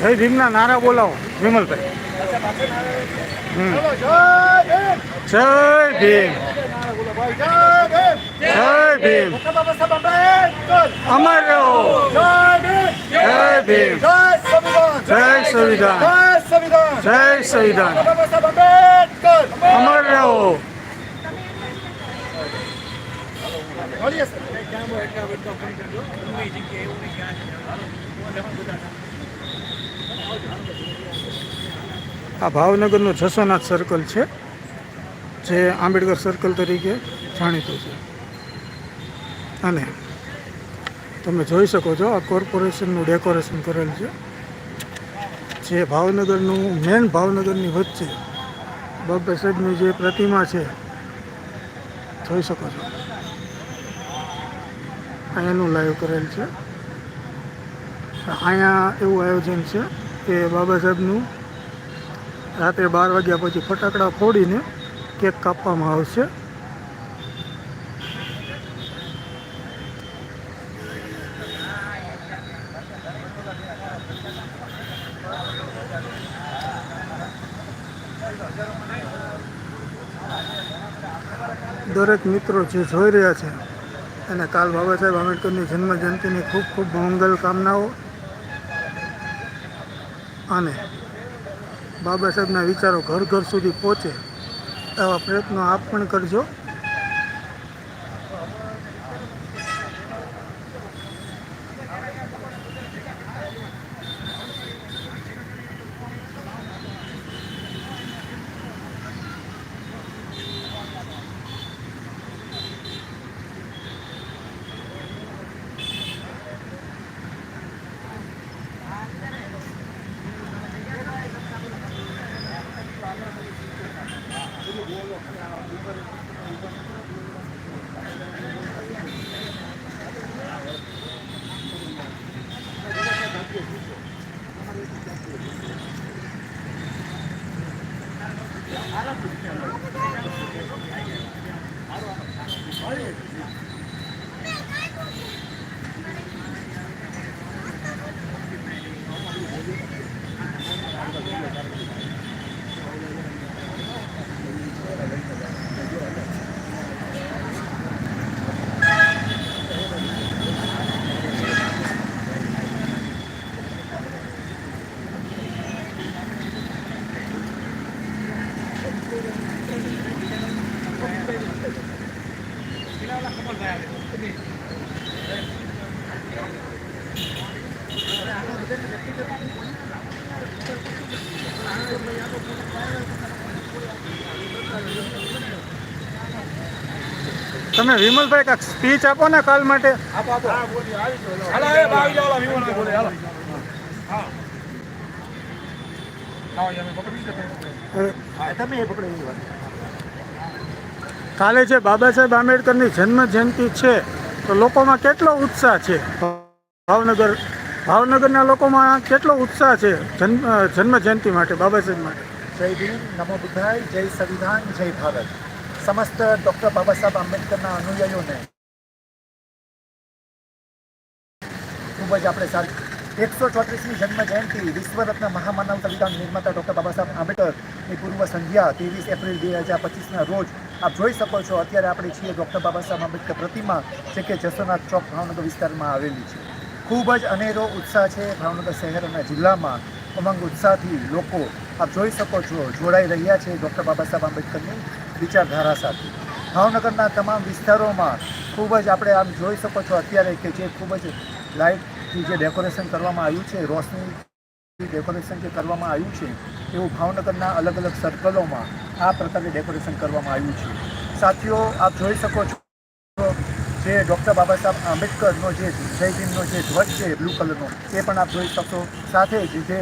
જય ભીમના નારા બોલાવો, વિમલભાઈ. જય ભીમ. જય ભીમ. અમર રહો. જય ભીમ. જય સંવિધાન. જય સંવિધાન. અમર રહો. આ ભાવનગરનું જસોનાથ સર્કલ છે, જે આંબેડકર સર્કલ તરીકે જાણીતું છે. અને તમે જોઈ શકો છો, આ કોર્પોરેશનનું ડેકોરેશન કરેલ છે. જે ભાવનગરનું મેન ભાવનગરની વચ્ચે બાબા સાહેબની જે પ્રતિમા છે, જોઈ શકો છો. અહીંયાનું લાઈવ કરેલ છે. અહીંયા એવું આયોજન છે કે બાબા સાહેબનું રાત્રે બાર વાગ્યા પછી ફટાકડા ફોડીને કેક કાપવામાં આવશે. દરેક મિત્રો જે જોઈ રહ્યા છે અને કાલ બાબા સાહેબ આંબેડકરની જન્મ જયંતિની ખૂબ ખૂબ મંગલ કામનાઓ અને બાબા સાહેબના વિચારો ઘર ઘર સુધી પહોંચે એવા પ્રયત્નો આપ પણ કરજો. Thank you. તમે વિમલભાઈ કાક સ્પીચ આપો ને કાલ માટે. કાલે જે બાબા સાહેબ આંબેડકરની જન્મ જયંતિ છે તો લોકોમાં કેટલો ઉત્સાહ છે? ભાવનગર ભાવનગરના લોકોમાં કેટલો ઉત્સાહ છે જન્મ જન્મ જયંતિ માટે બાબા સાહેબ માટે? જય ભીમ નમો બુદ્ધાય જય સંવિધાન જય ભારત. સમસ્ત ડૉક્ટર બાબા સાહેબ આંબેડકરના અનુયાયીઓને ખૂબ જ આપણે સારી એકસો ચોત્રીસમી જન્મ જયંતિ વિશ્વરત્ન મહામાનવ સંવિધાન નિર્માતા ડૉક્ટર બાબા સાહેબ આંબેડકરની પૂર્વ સંધ્યા ત્રેવીસ એપ્રિલ બે હજાર પચીસના રોજ આપ જોઈ શકો છો, અત્યારે આપણે છીએ ડૉક્ટર બાબા સાહેબ આંબેડકર પ્રતિમા, જે કે જસોનાથ ચોક ભાવનગર વિસ્તારમાં આવેલી છે. ખૂબ જ અનેરો ઉત્સાહ છે ભાવનગર શહેર અને જિલ્લામાં. ઉમંગ ઉત્સાહથી લોકો આપ જોઈ શકો છો, જોડાઈ રહ્યા છે ડૉક્ટર બાબા સાહેબ આંબેડકરની. વિચારધારા સાથે. ભાવનગરના તમામ વિસ્તારોમાં ખૂબ જ આપણે આમ જોઈ શકો છો અત્યારે કે જે ખૂબ જ લાઇટથી જે ડેકોરેશન કરવામાં આવ્યું છે રોશની ડેકોરેશન જે કરવામાં આવ્યું છે, એવું ભાવનગરના અલગ અલગ સર્કલોમાં આ પ્રકારે ડેકોરેશન કરવામાં આવ્યું છે. સાથીઓ, આપ જોઈ શકો છો જે ડૉક્ટર બાબા સાહેબ આંબેડકરનો જે જય ભીમનો જે ધ્વજ છે, બ્લુ કલરનો એ પણ આપ જોઈ શકશો. સાથે જ જે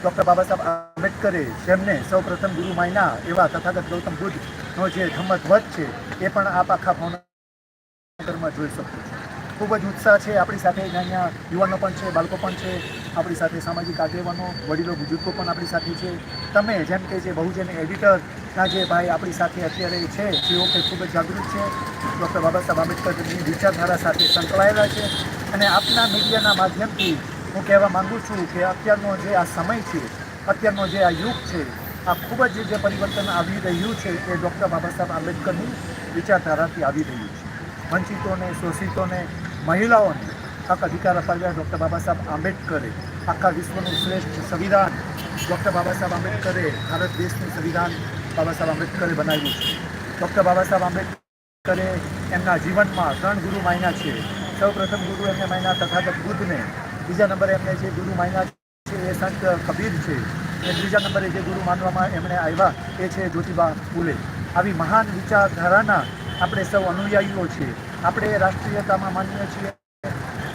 ડૉક્ટર બાબા સાહેબ આંબેડકરે જેમને સૌ પ્રથમ ગુરુ માયના એવા તથાગત ગૌતમ બુદ્ધનો જે ધમ્મ વધ છે, એ પણ આપ આખા ભાવનગરમાં જોઈ શકો છો. ખૂબ જ ઉત્સાહ છે આપણી સાથે અહીંયા યુવાનો પણ છે, બાળકો પણ છે, આપણી સાથે સામાજિક આગેવાનો, વડીલો બુજુર્ગો પણ આપણી સાથે છે. તમે જેમ કે જે બહુજન એડિટરના જે ભાઈ આપણી સાથે અત્યારે છે જેઓ કે ખૂબ જ જાગૃત છે. ડૉક્ટર બાબા સાહેબ આંબેડકરની વિચારધારા સાથે સંકળાયેલા છે અને આપના મીડિયાના માધ્યમથી હું કહેવા માંગુ છું કે અત્યારનો જે આ સમય છે, અત્યારનો જે આ યુગ છે, આ ખૂબ જ જે પરિવર્તન આવી રહ્યું છે એ ડૉક્ટર બાબા સાહેબ આંબેડકરની વિચારધારાથી આવી રહ્યું છે. વંચિતોને, શોષિતોને, મહિલાઓને હક અધિકાર અપાવ્યા ડૉક્ટર બાબા સાહેબ આંબેડકરે. આખા વિશ્વનું શ્રેષ્ઠ સંવિધાન ડૉક્ટર બાબા સાહેબ આંબેડકરે, ભારત દેશનું સંવિધાન બાબા સાહેબ આંબેડકરે બનાવ્યું છે. ડૉક્ટર બાબા સાહેબ આંબેડકરે એમના જીવનમાં ત્રણ ગુરુ માન્યા છે. સૌ પ્રથમ ગુરુ એમને માન્યા તથાગત બુદ્ધને. બીજા નંબરે એમને જે ગુરુ માન્યા છે એ સંત કબીર છે. અને ત્રીજા નંબરે જે ગુરુ માનવામાં એમણે આવ્યા એ છે જ્યોતિબા ફૂલે. આવી મહાન વિચારધારાના આપણે સૌ અનુયાયીઓ છીએ. આપણે રાષ્ટ્રીયતામાં માનીએ છીએ.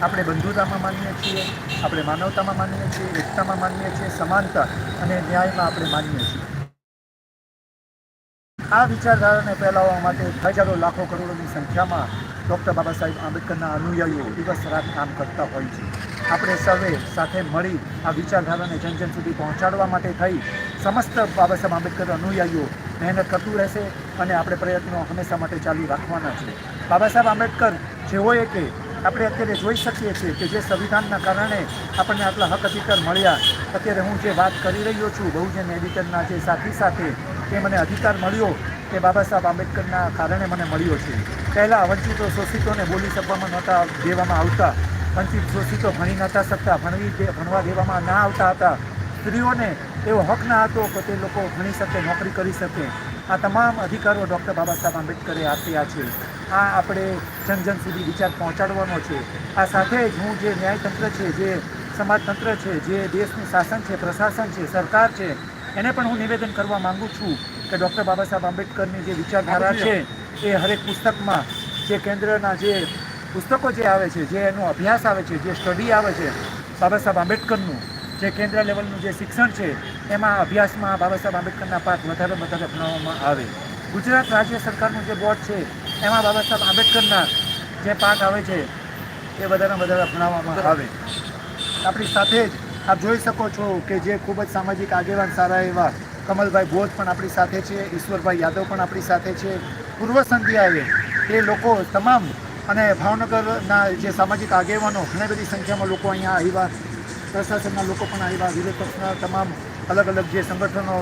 આપણે બંધુતામાં માનીએ છીએ. આપણે માનવતામાં માનીએ છીએ. એકતામાં માનીએ છીએ. સમાનતા અને ન્યાયમાં આપણે માનીએ છીએ. આ વિચારધારાને ફેલાવવા માટે હજારો લાખો કરોડોની સંખ્યામાં ડૉક્ટર બાબા સાહેબ આંબેડકરના અનુયાયીઓ દિવસ રાત કામ કરતા હોય છે. આપણે સૌએ સાથે મળી આ વિચારધારાને જન જન સુધી પહોંચાડવા માટે થઈ. સમસ્ત બાબા સાહેબ આંબેડકર અનુયાયીઓ મહેનત કરતું રહેશે અને આપણે પ્રયત્નો હંમેશા માટે ચાલુ રાખવાના છે. બાબા સાહેબ આંબેડકર જેઓએ કે આપણે અત્યારે જોઈ શકીએ છીએ કે જે સંવિધાનના કારણે આપણને આટલા હક અધિકાર મળ્યા. અત્યારે હું જે વાત કરી રહ્યો છું, બહુજન એડિટરના જે સાથી સાથે એ મને અધિકાર મળ્યો તે બાબા સાહેબ આંબેડકરના કારણે મને મળ્યો છે. પહેલાં વંચિતો શોષિતોને બોલી શકવામાં નહોતા દેવામાં આવતા. વંચિત શોષિતો ભણી નહોતા શકતા. ભણવી ભણવા દેવામાં ના આવતા હતા. સ્ત્રીઓને એવો હક ના હતો કે તે લોકો ભણી શકે નોકરી કરી શકે. આ તમામ અધિકારો ડૉક્ટર બાબા સાહેબ આંબેડકરે આપ્યા છે. આ આપણે જન જન સુધી વિચાર પહોંચાડવાનો છે. આ સાથે જ હું જે ન્યાયતંત્ર છે જે સમાજતંત્ર છે જે દેશનું શાસન છે પ્રશાસન છે સરકાર છે એને પણ હું નિવેદન કરવા માંગુ છું કે ડૉક્ટર બાબા સાહેબ આંબેડકરની જે વિચારધારા છે એ હરેક પુસ્તકમાં જે કેન્દ્રના જે પુસ્તકો જે આવે છે, જે એનો અભ્યાસ આવે છે, જે સ્ટડી આવે છે, બાબા સાહેબ આંબેડકરનું, જે કેન્દ્ર લેવલનું જે શિક્ષણ છે, એમાં અભ્યાસમાં બાબા સાહેબ આંબેડકરના પાઠ વધારે વધારે ભણાવવામાં આવે. ગુજરાત રાજ્ય સરકારનું જે બોર્ડ છે, એમાં બાબા સાહેબ આંબેડકરના જે પાઠ આવે છે, એ વધારે વધારે ભણાવવામાં આવે. આપણી સાથે જ આપ જોઈ શકો છો કે જે ખૂબ જ સામાજિક આગેવાન સારા એવા કમલભાઈ બોધ પણ આપણી સાથે છે, ઈશ્વરભાઈ યાદવ પણ આપણી સાથે છે. પૂર્વ સંધ્યાએ એ લોકો તમામ અને ભાવનગરના જે સામાજિક આગેવાનો, ઘણી બધી સંખ્યામાં લોકો અહીંયા આવ્યા. પ્રશાસનના લોકો પણ આવ્યા. વિરોધ પક્ષના તમામ અલગ અલગ જે સંગઠનો,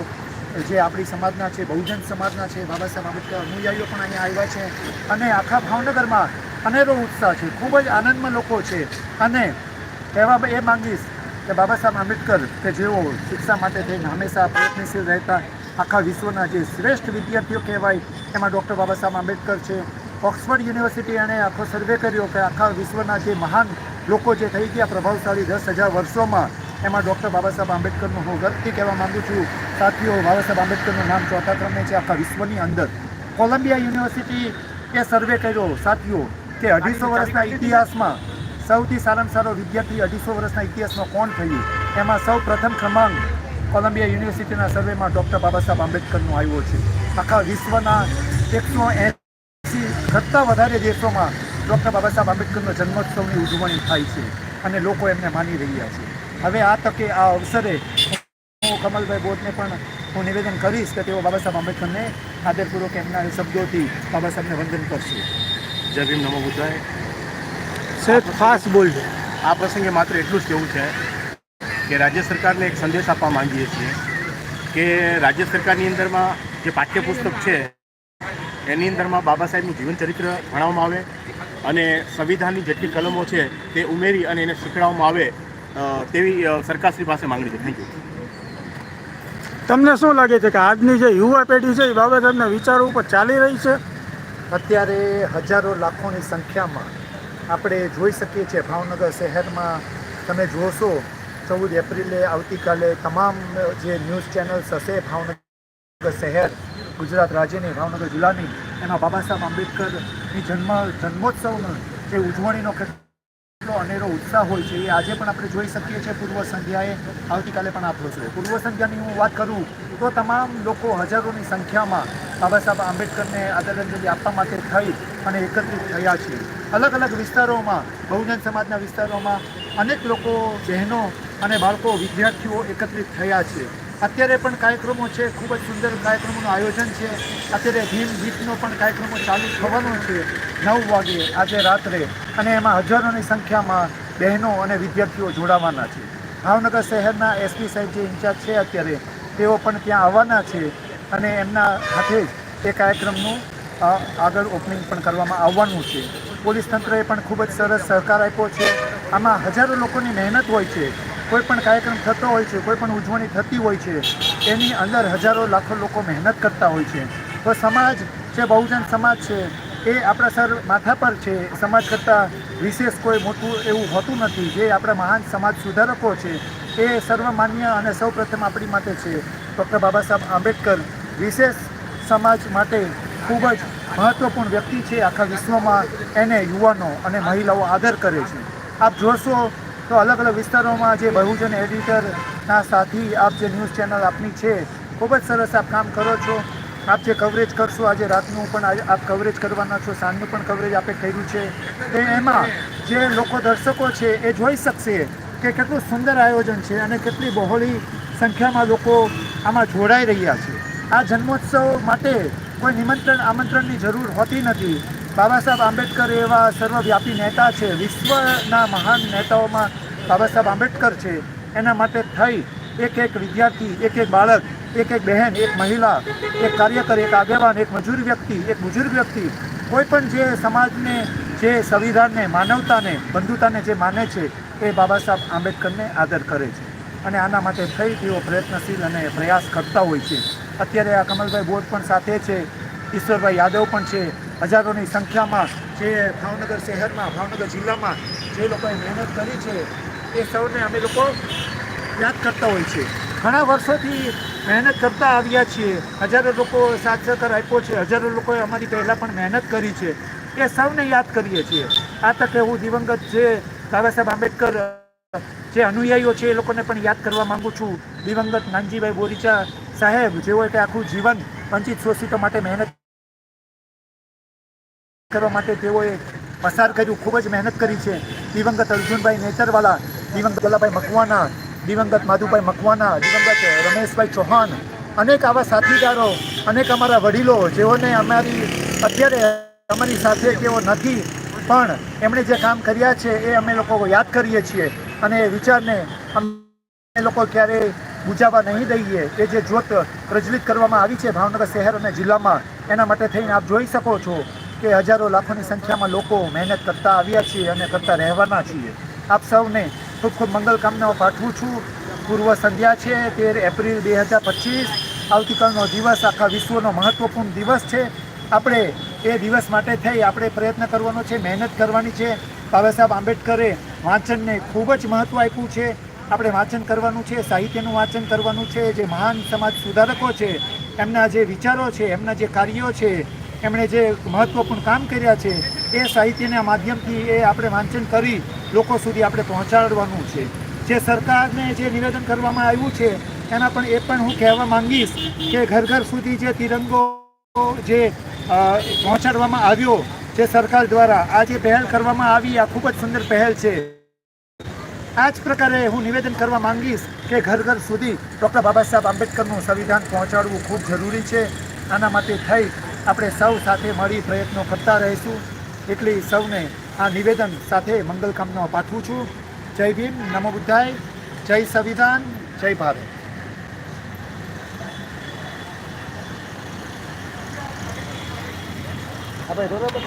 જે આપણી સમાજના છે, બહુજન સમાજના છે, બાબા સાહેબ આંબેડકર, અનુયાયીઓ પણ અહીંયા આવ્યા છે. અને આખા ભાવનગરમાં અનેરો ઉત્સાહ છે. ખૂબ જ આનંદમાં લોકો છે. અને કહેવા એ માંગીશ કે બાબા સાહેબ આંબેડકર કે જેઓ શિક્ષા માટે થઈને હંમેશા પ્રયત્નશીલ રહેતા આખા વિશ્વના જે શ્રેષ્ઠ વિદ્યાર્થીઓ કહેવાય, એમાં ડૉક્ટર બાબા સાહેબ આંબેડકર છે. ઓક્સફર્ડ યુનિવર્સિટી એણે આખો સર્વે કર્યો કે આખા વિશ્વના જે મહાન લોકો જે થઈ ગયા પ્રભાવશાળી દસ હજાર વર્ષોમાં, એમાં ડૉક્ટર બાબા સાહેબ આંબેડકરનું હું ગર્વથી કહેવા માંગુ છું. સાથીઓ બાબા આંબેડકરનું નામ ચોથા ક્રમે છે આખા વિશ્વની અંદર. કોલંબિયા યુનિવર્સિટી એ સર્વે કર્યો. સાથીઓ, કે અઢીસો વર્ષના ઇતિહાસમાં સૌથી સારામાં સારો વિદ્યાર્થી અઢીસો વર્ષના ઇતિહાસમાં કોણ થયું? એમાં સૌ પ્રથમ ક્રમાંક કોલંબિયા યુનિવર્સિટીના સર્વેમાં ડૉક્ટર બાબા સાહેબ આંબેડકરનો આવ્યો છે. આખા વિશ્વના એકસો એંસી કરતાં વધારે દેશોમાં ડૉક્ટર બાબા સાહેબ આંબેડકરનો જન્મોત્સવની ઉજવણી થાય છે અને લોકો એમને માની રહ્યા છે. હવે આ તકે આ અવસરે હું કમલભાઈ બોધને પણ હું નિવેદન કરીશ કે તેઓ બાબા સાહેબ આંબેડકરને આદરપૂર્વક એમના શબ્દોથી બાબા સાહેબને વંદન કરશે. જય ભીમ નમો બુદ્ધાય. સેજ ખાસ બોલજો. આ પ્રસંગે માત્ર એટલું જ કહેવું છે કે રાજ્ય સરકારને એક સંદેશ આપવા માંગીએ છીએ કે રાજ્ય સરકારની અંદરમાં જે પાઠ્યપુસ્તક છે એની અંદરમાં બાબા સાહેબનું જીવન ચરિત્ર ભણાવવામાં આવે અને સંવિધાનની જેટલી કલમો છે તે ઉમેરી અને એને શીખવાડવામાં આવે તેવી સરકારશ્રી પાસે માંગણી છે. થેન્ક યુ તમને શું લાગે છે કે આજની જે યુવા પેઢી છે એ બાબા સાહેબના વિચારો ઉપર ચાલી રહી છે? અત્યારે હજારો લાખોની સંખ્યામાં આપણે જોઈ શકીએ છીએ ભાવનગર શહેરમાં. તમે જોશો ચૌદ એપ્રિલે આવતીકાલે તમામ જે ન્યૂઝ ચેનલ્સ હશે ભાવનગર શહેર ગુજરાત રાજ્યની, ભાવનગર જિલ્લાની, એમાં બાબા સાહેબ આંબેડકરની જન્મ જન્મોત્સવનો જે ઉજવણીનો કેટલો અનેરો ઉત્સાહ હોય છે, એ આજે પણ આપણે જોઈ શકીએ છીએ પૂર્વ સંધ્યાએ, આવતીકાલે પણ આપણો છે પૂર્વ સંધ્યાની હું વાત કરું, તો તમામ લોકો હજારોની સંખ્યામાં બાબા સાહેબ આંબેડકરને આદરાંજલિ આપવા માટે થઈ અને એકત્રિત થયા છે. અલગ અલગ વિસ્તારોમાં, બહુજન સમાજના વિસ્તારોમાં અનેક લોકો, બહેનો અને બાળકો, વિદ્યાર્થીઓ એકત્રિત થયા છે. અત્યારે પણ કાર્યક્રમો છે, ખૂબ જ સુંદર કાર્યક્રમોનું આયોજન છે. અત્યારે ભીમ ગીતનો પણ કાર્યક્રમો ચાલુ થવાનો છે નવ વાગે આજે રાત્રે. અને એમાં હજારોની સંખ્યામાં બહેનો અને વિદ્યાર્થીઓ જોડાવાના છે. ભાવનગર શહેરના એસપી સાહેબ જે ઇન્ચાર્જ છે અત્યારે, તેઓ પણ ત્યાં આવવાના છે અને એમના હાથે જ એ કાર્યક્રમનું આગળ ઓપનિંગ પણ કરવામાં આવવાનું છે. પોલીસ તંત્રએ પણ ખૂબ જ સરસ સહકાર આપ્યો છે. આમાં હજારો લોકોની મહેનત હોય છે. કોઈ પણ કાર્યક્રમ થતો હોય છે કોઈ પણ ઉજવણી થતી હોય છે, એની અંદર હજારો લાખો લોકો મહેનત કરતા હોય છે. તો સમાજ જે બહુજન સમાજ છે, એ આપણા સર માથા પર છે. સમાજ કરતાં વિશેષ કોઈ મોટું એવું હોતું નથી. જે આપણા મહાન સમાજ સુધારકો છે, એ સર્વમાન્ય અને સૌપ્રથમ આપણી માટે છે. ડૉક્ટર બાબા સાહેબ આંબેડકર વિશેષ સમાજ માટે ખૂબ જ મહત્ત્વપૂર્ણ વ્યક્તિ છે. આખા વિશ્વમાં એને યુવાનો અને મહિલાઓ આદર કરે છે. આપ જોશો તો અલગ અલગ વિસ્તારોમાં જે બહુજન એડિટરના સાથી આપ જે ન્યૂઝ ચેનલ આપની છે, ખૂબ જ સરસ આપ કામ કરો છો. આપ જે કવરેજ કરશો આજે રાતનું પણ આપ કવરેજ કરવાના છો, સાંજનું પણ કવરેજ આપે કર્યું છે. તો એમાં જે લોકો દર્શકો છે એ જોઈ શકશે કે કેટલું સુંદર આયોજન છે અને કેટલી બહોળી સંખ્યામાં લોકો આમાં જોડાઈ રહ્યા છે. આ જન્મોત્સવ માટે કોઈ નિમંત્રણ, આમંત્રણની જરૂર હોતી નથી. બાબા સાહેબ આંબેડકર એવા સર્વવ્યાપી નેતા છે, વિશ્વના મહાન નેતાઓમાં બાબા સાહેબ આંબેડકર છે. એના માટે થઈ એક એક વિદ્યાર્થી, એક એક બાળક, એક એક બહેન, એક મહિલા, એક કાર્યકર, એક આગેવાન, એક મજૂર વ્યક્તિ, એક બુજુર્ગ વ્યક્તિ, કોઈ પણ જે સમાજને, જે સંવિધાનને, માનવતાને, બંધુતાને જે માને છે, એ બાબા સાહેબ આંબેડકરને આદર કરે છે. અને આના માટે થઈ તેઓ પ્રયત્નશીલ અને પ્રયાસ કરતા હોય છે. અત્યારે આ કમલભાઈ બોર્ડ પણ સાથે છે, ઈશ્વરભાઈ યાદવ પણ છે હજારોની સંખ્યામાં જે ભાવનગર શહેરમાં, ભાવનગર જિલ્લામાં જે લોકોએ મહેનત કરી છે, એ સૌને અમે લોકો યાદ કરતા હોય છે. ઘણા વર્ષોથી મહેનત કરતા આવ્યા છીએ. હજારો લોકો સાથ સહકાર આપ્યો છે. હજારો લોકોએ અમારી પહેલાં પણ મહેનત કરી છે. એ સૌને યાદ કરીએ છીએ. આ તકે હું દિવંગત જે બાબા સાહેબ આંબેડકર, જે અનુયાયીઓ છે, એ લોકોને પણ યાદ કરવા માંગુ છું. દિવંગત નાનજીભાઈ બોરીચા સાહેબ, જેઓએ કે આખું જીવન વંચિત શોષિતો માટે મહેનત કરવા માટે તેઓએ પસાર કર્યું, ખૂબ જ મહેનત કરી છે. દિવંગત અર્જુનભાઈ નેચરવાલા, દિવંગત વલ્લભભાઈ મકવાના દિવંગત માધુભાઈ મકવાના દિવંગત રમેશભાઈ ચૌહાણ, અનેક આવા સાથીદારો, અનેક અમારા વડીલો, જેઓને અમારી, અત્યારે અમારી સાથે તેઓ નથી, પણ એમણે જે કામ કર્યા છે એ અમે લોકો યાદ કરીએ છીએ અને એ વિચારને અમે લોકો ક્યારેય બુજાવા નહીં દઈએ. એ જે જ્યોત પ્રજ્વલિત કરવામાં આવી છે ભાવનગર શહેર અને જિલ્લામાં, એના માટે થઈને આપ જોઈ શકો છો. કે હજારો લાખોની સંખ્યામાં લોકો મહેનત કરતા આવ્યા છીએ અને કરતા રહેવાના છીએ. આપ સૌને ખૂબ ખૂબ મંગલ કામનાઓ પાઠવું છું. પૂર્વ સંધ્યા છે, તેર એપ્રિલ બે હજાર પચીસ. આવતીકાલનો દિવસ આખા વિશ્વનો મહત્ત્વપૂર્ણ દિવસ છે. આપણે એ દિવસ માટે થઈ આપણે પ્રયત્ન કરવાનો છે, મહેનત કરવાની છે. બાબા સાહેબ આંબેડકરે વાંચનને ખૂબ જ મહત્ત્વ આપ્યું છે. આપણે વાંચન કરવાનું છે, સાહિત્યનું વાંચન કરવાનું છે. જે મહાન સમાજ સુધારકો છે, એમના જે વિચારો છે, એમના જે કાર્યો છે એમણે જે મહત્ત્વપૂર્ણ કામ કર્યા છે, એ સાહિત્યના માધ્યમથી એ આપણે વાંચન કરી લોકો સુધી આપણે પહોંચાડવાનું છે. જે સરકારને જે નિવેદન કરવામાં આવ્યું છે, એના પણ એ પણ હું કહેવા માંગીશ કે ઘર ઘર સુધી જે તિરંગો જે પહોંચાડવામાં આવ્યો, જે સરકાર દ્વારા, આ જે પહેલ કરવામાં આવી, આ ખૂબ જ સુંદર પહેલ છે. આ જ પ્રકારે હું નિવેદન કરવા માંગીશ કે ઘર ઘર સુધી ડૉક્ટર બાબા સાહેબ આંબેડકરનું સંવિધાન પહોંચાડવું ખૂબ જરૂરી છે. આના માટે થઈ આપણે સૌ સાથે મળી પ્રયત્નો કરતા રહીશું. એટલી સૌને આ નિવેદન સાથે મંગલકામનો પાઠવું છું. જય ભીમ, નમો બુદ્ધાય, જય સંવિધાન, જય ભારત. આપણે બરોબર